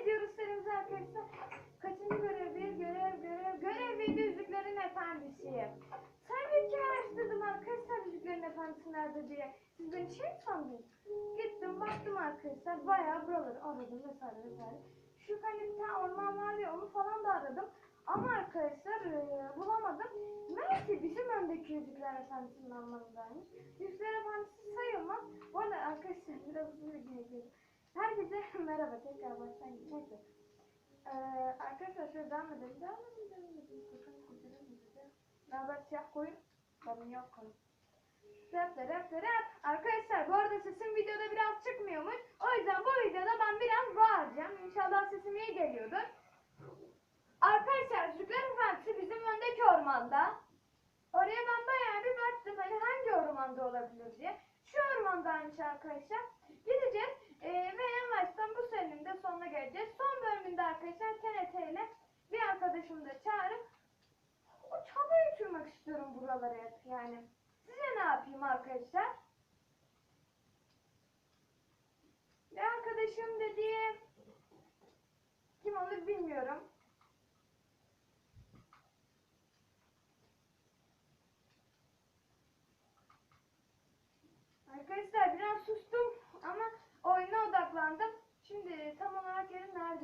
Ediyoruz serimize arkadaşlar. Kaçıncı görev? Bir görev, görev, görev ve Yüzüklerin Efendisi. Tabii ki araştırdım arkadaşlar Yüzüklerin Efendisi nerede diye. Siz beni şey mi? Gittim baktım arkadaşlar bayağı buraları aradım vesaire vesaire. Şu hani bir tane orman var ya onu falan da aradım. Ama arkadaşlar e, bulamadım. Neyse bizim öndeki Yüzükler Efendisi'nin anlamındaymış. Yüzükler Efendisi sayılmaz. Bu arada arkadaşlar biraz hızlı bir girelim. Herkese merhaba tekrar baştan neyse. Ee, arkadaşlar şöyle devam edelim. Devam edelim. Devam edelim. Sakın kurtarın bizi. Beraber siyah koyun. Benim yok koyun. Rap rap rap. Arkadaşlar bu arada sesim videoda biraz çıkmıyormuş. O yüzden bu videoda ben biraz bağıracağım. İnşallah sesim iyi geliyordur. Arkadaşlar Yüzükler Efendisi bizim öndeki ormanda. Oraya ben bayağı bir baktım hani hangi ormanda olabilir diye. Şu ormandaymış arkadaşlar. Gideceğiz ee, ve yavaştan bu serinin de sonuna geleceğiz. Son bölümünde arkadaşlar TNT ile bir arkadaşımı da çağırıp o uçurmak istiyorum buralara hep yani. Size ne yapayım arkadaşlar? Bir arkadaşım dediğim kim olur bilmiyorum.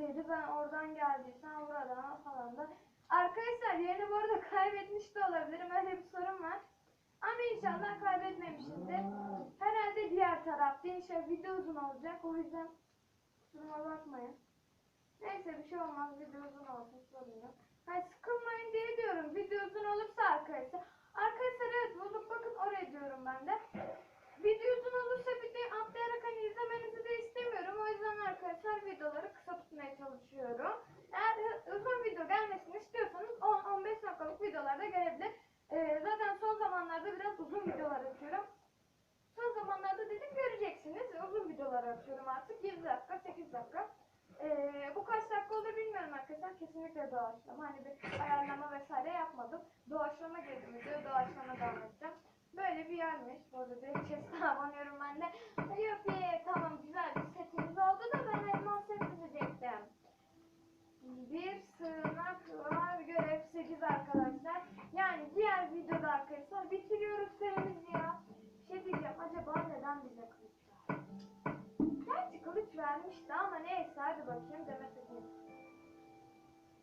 Neredeydi? Ben oradan geldiysem buradan falan da. Arkadaşlar yerini bu arada kaybetmiş de olabilirim. Öyle bir sorun var. Ama inşallah kaybetmemişimdir. Herhalde diğer tarafta. İnşallah video uzun olacak. O yüzden kusuruma bakmayın. Neyse bir şey olmaz. Video uzun olsun sorun yok. Hayır sıkılmayın diye diyorum. Video uzun olursa arkadaşlar. Arkadaşlar evet bulduk bakın oraya diyorum ben de. Video uzun olursa bir de atlayarak hani izlemenizi de istemiyorum. O yüzden arkadaşlar videoları kısa tutmaya çalışıyorum. Eğer hı- uzun video gelmesini istiyorsanız 10-15 dakikalık videolarda gelebilir. Ee, zaten son zamanlarda biraz uzun videolar atıyorum. Son zamanlarda dedim göreceksiniz. Uzun videolar atıyorum artık. 7 dakika, 8 dakika. Ee, bu kaç dakika olur bilmiyorum arkadaşlar. Kesinlikle doğaçlama. Hani bir ayarlama vesaire yapmadım. Doğaçlama bakayım. Demet Özdemir.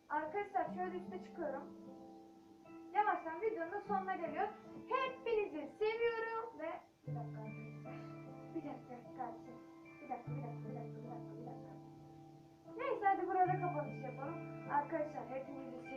Arkadaşlar şöyle üstte çıkıyorum. Yavaştan videonun da sonuna geliyoruz. Hepinizi seviyorum ve bir dakika arkadaşlar. Bir dakika kardeşim. Bir dakika bir dakika bir dakika bir dakika bir dakika. Neyse hadi burada kapanış yapalım. Arkadaşlar hepinizi